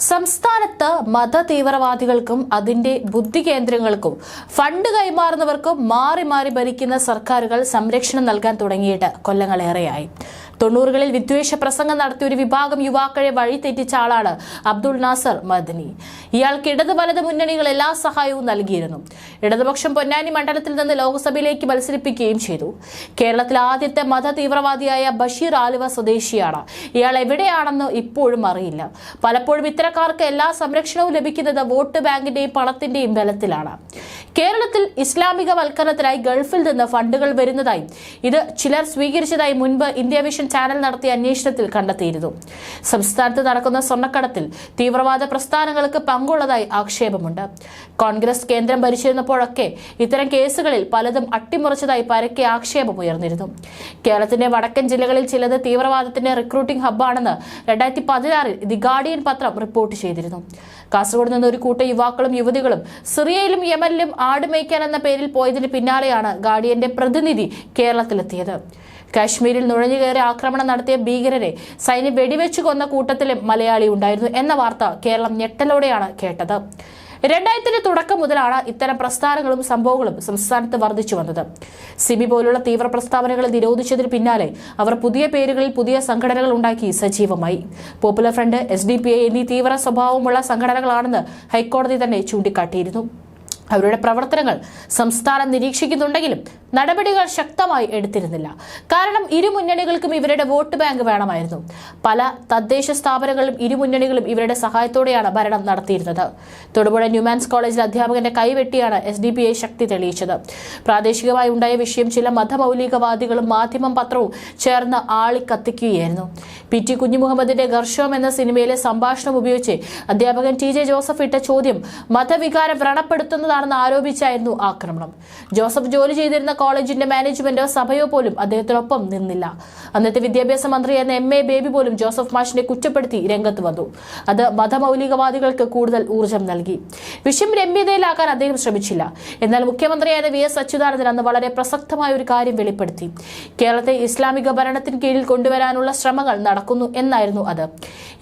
സംസ്ഥാനത്ത് മതതീവ്രവാദികൾക്കും അതിന്റെ ബുദ്ധി കേന്ദ്രങ്ങൾക്കും ഫണ്ട് കൈമാറുന്നവർക്കും മാറി മാറി ഭരിക്കുന്ന സർക്കാരുകൾ സംരക്ഷണം നൽകാൻ തുടങ്ങിയിട്ട് കൊല്ലങ്ങളേറെയായി. തൊണ്ണൂറുകളിൽ വിദ്വേഷ പ്രസംഗം നടത്തിയ ഒരു വിഭാഗം യുവാക്കളെ വഴിതെറ്റിച്ച ആളാണ് അബ്ദുൾ നാസർ മദനി. ഇയാൾക്ക് ഇടത് വലത് മുന്നണികൾ എല്ലാ സഹായവും നൽകിയിരുന്നു. ഇടതുപക്ഷം പൊന്നാനി മണ്ഡലത്തിൽ നിന്ന് ലോക്സഭയിലേക്ക് മത്സരിപ്പിക്കുകയും ചെയ്തു. കേരളത്തിലെ ആദ്യത്തെ മത തീവ്രവാദിയായ ബഷീർ ആലുവ സ്വദേശിയാണ്. ഇയാൾ എവിടെയാണെന്ന് ഇപ്പോഴും അറിയില്ല. പലപ്പോഴും ഇത്തരക്കാർക്ക് എല്ലാ സംരക്ഷണവും ലഭിക്കുന്നത് വോട്ട് ബാങ്കിന്റെയും പണത്തിന്റെയും ബലത്തിലാണ്. കേരളത്തിൽ ഇസ്ലാമിക വൽക്കരണത്തിനായി ഗൾഫിൽ നിന്ന് ഫണ്ടുകൾ വരുന്നതായി ഇത് ചിലർ സ്വീകരിച്ചതായി മുൻപ് ഇന്ത്യ വിഷൻ ചാനൽ നടത്തിയ അന്വേഷണത്തിൽ കണ്ടെത്തിയിരുന്നു. സംസ്ഥാനത്ത് നടക്കുന്ന സ്വർണക്കടത്തിൽ തീവ്രവാദ പ്രസ്ഥാനങ്ങൾക്ക് പങ്കുള്ളതായി ആക്ഷേപമുണ്ട്. കോൺഗ്രസ് കേന്ദ്രം ഭരിച്ചിരുന്നപ്പോഴൊക്കെ ഇത്തരം കേസുകളിൽ പലതും അട്ടിമറിച്ചതായി പരക്കെ ആക്ഷേപമുയർന്നിരുന്നു കേരളത്തിന്റെ വടക്കൻ ജില്ലകളിൽ ചിലത് തീവ്രവാദത്തിന്റെ റിക്രൂട്ടിംഗ് ഹബ്ബാണെന്ന് രണ്ടായിരത്തി പതിനാറിൽ ദി ഗാർഡിയൻ പത്രം റിപ്പോർട്ട് ചെയ്തിരുന്നു. കാസർഗോഡ് നിന്ന് ഒരു കൂട്ടം യുവാക്കളും യുവതികളും സിറിയയിലും യമനിലും ആടുമേയ്ക്കാൻ എന്ന പേരിൽ പോയതിന് പിന്നാലെയാണ് ഗാർഡിയന്റെ പ്രതിനിധി കേരളത്തിലെത്തിയത്. കാശ്മീരിൽ നുഴഞ്ഞുകയറി ആക്രമണം നടത്തിയ ഭീകരരെ സൈന്യം വെടിവെച്ചു കൊന്ന കൂട്ടത്തിലും മലയാളി ഉണ്ടായിരുന്നു എന്ന വാർത്ത കേരളം ഞെട്ടലോടെയാണ് കേട്ടത്. രണ്ടായിരത്തിന്റെ തുടക്കം മുതലാണ് ഇത്തരം പ്രസ്ഥാനങ്ങളും സംഭവങ്ങളും സംസ്ഥാനത്ത് വർദ്ധിച്ചു വന്നത്. സിബി പോലുള്ള തീവ്ര പ്രസ്താവനകൾ നിരോധിച്ചതിന് പിന്നാലെ അവർ പുതിയ പേരുകളിൽ പുതിയ സംഘടനകൾ ഉണ്ടാക്കി സജീവമായി. പോപ്പുലർ ഫ്രണ്ട് എസ് എന്നീ തീവ്ര സ്വഭാവമുള്ള സംഘടനകളാണെന്ന് ഹൈക്കോടതി തന്നെ ചൂണ്ടിക്കാട്ടിയിരുന്നു. അവരുടെ പ്രവർത്തനങ്ങൾ സംസ്ഥാനം നിരീക്ഷിക്കുന്നുണ്ടെങ്കിലും നടപടികൾ ശക്തമായി എടുത്തിരുന്നില്ല. കാരണം ഇരു മുന്നണികൾക്കും ഇവരുടെ വോട്ട് ബാങ്ക് വേണമായിരുന്നു. പല തദ്ദേശ സ്ഥാപനങ്ങളും ഇരു മുന്നണികളും ഇവരുടെ സഹായത്തോടെയാണ് ഭരണം നടത്തിയിരുന്നത്. തൊടുപുഴ ന്യൂമാൻസ് കോളേജിലെ അധ്യാപകന്റെ കൈവെട്ടിയാണ് എസ് ഡി പി ഐ ശക്തി തെളിയിച്ചത്. പ്രാദേശികമായി ഉണ്ടായ വിഷയം ചില മതമൗലികവാദികളും മാധ്യമം പത്രവും ചേർന്ന് ആളിക്കത്തിക്കുകയായിരുന്നു. പി ടി കുഞ്ഞുമുഹമ്മദിന്റെ ഗർഷോം എന്ന സിനിമയിലെ സംഭാഷണം ഉപയോഗിച്ച് അധ്യാപകൻ ടി ജെ ജോസഫ് ഇട്ട ചോദ്യം മതവികാരം വ്രണപ്പെടുത്തുന്നതാണെന്ന് ആരോപിച്ചായിരുന്നു ആക്രമണം. ജോസഫ് ജോലി ചെയ്തിരുന്ന കോളേജിന്റെ മാനേജ്മെന്റോ സഭയോ പോലും അദ്ദേഹത്തിനൊപ്പം നിന്നില്ല. അന്നത്തെ വിദ്യാഭ്യാസ മന്ത്രിയായിരുന്ന എം എ ബേബി പോലും ജോസഫ് മാഷിനെ കുറ്റപ്പെടുത്തി രംഗത്ത് വന്നു. അത് മതമൗലികവാദികൾക്ക് കൂടുതൽ ഊർജം നൽകി. വിഷയം രമ്യതയിലാക്കാൻ അദ്ദേഹം ശ്രമിച്ചില്ല. എന്നാൽ മുഖ്യമന്ത്രിയായ വി എസ് അച്യുതാനന്ദൻ അന്ന് വളരെ പ്രസക്തമായ ഒരു കാര്യം വെളിപ്പെടുത്തി. കേരളത്തെ ഇസ്ലാമിക ഭരണത്തിന് കീഴിൽ കൊണ്ടുവരാനുള്ള ശ്രമങ്ങൾ നടക്കുന്നു എന്നായിരുന്നു അത്.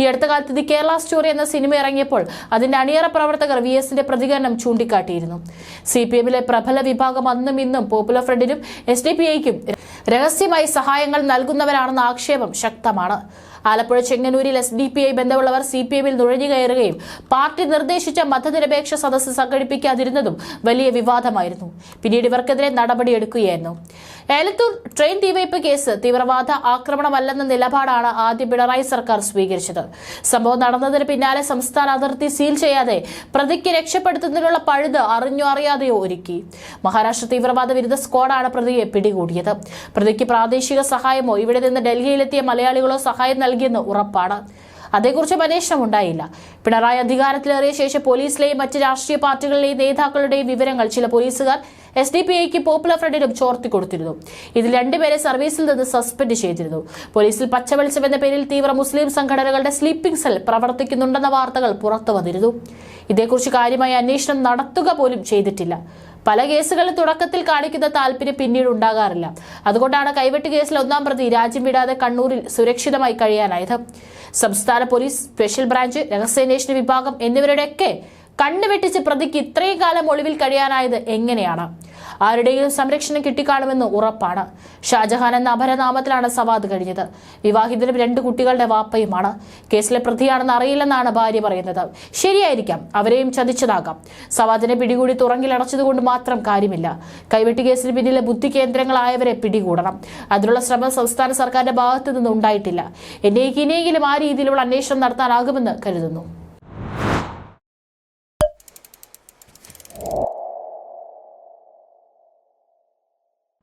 ഈ അടുത്ത കാലത്ത് ദി കേരള സ്റ്റോറി എന്ന സിനിമ ഇറങ്ങിയപ്പോൾ അതിന്റെ അണിയറ പ്രവർത്തകർ വി എസിന്റെ പ്രതികരണം ചൂണ്ടിക്കാട്ടിയിരുന്നു. സി പി എമ്മിലെ പ്രബല വിഭാഗം അന്നും ഇന്നും പോപ്പുലർ ഫ്രണ്ടിനും എസ് ഡി പി ഐക്കും രഹസ്യമായി സഹായങ്ങൾ നൽകുന്നവരാണെന്ന ആക്ഷേപം ശക്തമാണ്. ആലപ്പുഴ ചെങ്ങന്നൂരിൽ എസ് ഡി പി ഐ ബന്ധമുള്ളവർ സി പി എമ്മിൽ നുഴഞ്ഞു കയറുകയും പാർട്ടി നിർദ്ദേശിച്ച മതനിരപേക്ഷ സദസ്സ് സംഘടിപ്പിക്കാതിരുന്നതും വലിയ വിവാദമായിരുന്നു. പിന്നീട് ഇവർക്കെതിരെ നടപടിയെടുക്കുകയായിരുന്നു. ഏലത്തൂർ ട്രെയിൻ തീവയ്പ് കേസ് തീവ്രവാദ ആക്രമണമല്ലെന്ന നിലപാടാണ് ആദ്യം പിണറായി സർക്കാർ സ്വീകരിച്ചത്. സംഭവം നടന്നതിന് പിന്നാലെ സംസ്ഥാന അതിർത്തി സീൽ ചെയ്യാതെ പ്രതിക്ക് രക്ഷപ്പെടുത്തുന്നതിനുള്ള പഴുത് അറിഞ്ഞോ അറിയാതെയോ ഒരുക്കി. മഹാരാഷ്ട്ര തീവ്രവാദ വിരുദ്ധ സ്ക്വാഡാണ് പ്രതിയെ പിടികൂടിയത്. പ്രതിക്ക് പ്രാദേശിക സഹായമോ ഇവിടെ നിന്ന് ഡൽഹിയിലെത്തിയ മലയാളികളോ സഹായം നൽകിയെന്ന് ഉറപ്പാണ്. അതേക്കുറിച്ച് അന്വേഷണം ഉണ്ടായില്ല. പിണറായി അധികാരത്തിലേറിയ ശേഷം പോലീസിലെയും മറ്റ് രാഷ്ട്രീയ പാർട്ടികളിലെയും നേതാക്കളുടെയും വിവരങ്ങൾ ചില പോലീസുകാർ എസ് ഡി പി ഐക്ക് പോപ്പുലർ ഫ്രണ്ടിനും ചോർത്തി കൊടുത്തിരുന്നു. ഇതിൽ രണ്ടുപേരെ സർവീസിൽ നിന്ന് സസ്പെൻഡ് ചെയ്തിരുന്നു. പോലീസിൽ പച്ചവെളിച്ചം എന്ന പേരിൽ തീവ്ര മുസ്ലിം സംഘടനകളുടെ സ്ലീപ്പിംഗ് സെൽ പ്രവർത്തിക്കുന്നുണ്ടെന്ന വാർത്തകൾ പുറത്തു വന്നിരുന്നു. ഇതേക്കുറിച്ച് കാര്യമായ അന്വേഷണം നടത്തുക പോലും ചെയ്തിട്ടില്ല. പല കേസുകളും തുടക്കത്തിൽ കാണിക്കുന്ന താല്പര്യം പിന്നീട് ഉണ്ടാകാറില്ല. അതുകൊണ്ടാണ് കൈവെട്ട് കേസിലെ ഒന്നാം പ്രതി രാജ്യം വിടാതെ കണ്ണൂരിൽ സുരക്ഷിതമായി കഴിയാനായത്. സംസ്ഥാന പോലീസ് സ്പെഷ്യൽ ബ്രാഞ്ച് രഹസ്യാന്വേഷണ വിഭാഗം എന്നിവരുടെയൊക്കെ കണ്ണുവെട്ടിച്ച് പ്രതിക്ക് ഇത്രയും കാലം ഒളിവിൽ കഴിയാനായത് എങ്ങനെയാണ്? ആരുടെയും സംരക്ഷണം കിട്ടിക്കാണുമെന്ന് ഉറപ്പാണ്. ഷാജഹാൻ എന്ന അപരനാമത്തിലാണ് സവാദ് കഴിഞ്ഞത്. വിവാഹിതരും രണ്ട് കുട്ടികളുടെ വാപ്പയുമാണ്. കേസിലെ പ്രതിയാണെന്ന് അറിയില്ലെന്നാണ് ഭാര്യ പറയുന്നത്. ശരിയായിരിക്കാം അവരെയും ചതിച്ചതാകാം. സവാദിനെ പിടികൂടി തുറങ്കിലടച്ചതുകൊണ്ട് മാത്രം കാര്യമില്ല. കൈവെട്ടി കേസിന് പിന്നിലെ ബുദ്ധി കേന്ദ്രങ്ങളായവരെ പിടികൂടണം. അതിനുള്ള ശ്രമം സംസ്ഥാന സർക്കാരിന്റെ ഭാഗത്തു നിന്നുണ്ടായിട്ടില്ല എന്നേക്ക് ഇനിയെങ്കിലും ആ രീതിയിലുള്ള അന്വേഷണം നടത്താനാകുമെന്ന് കരുതുന്നു.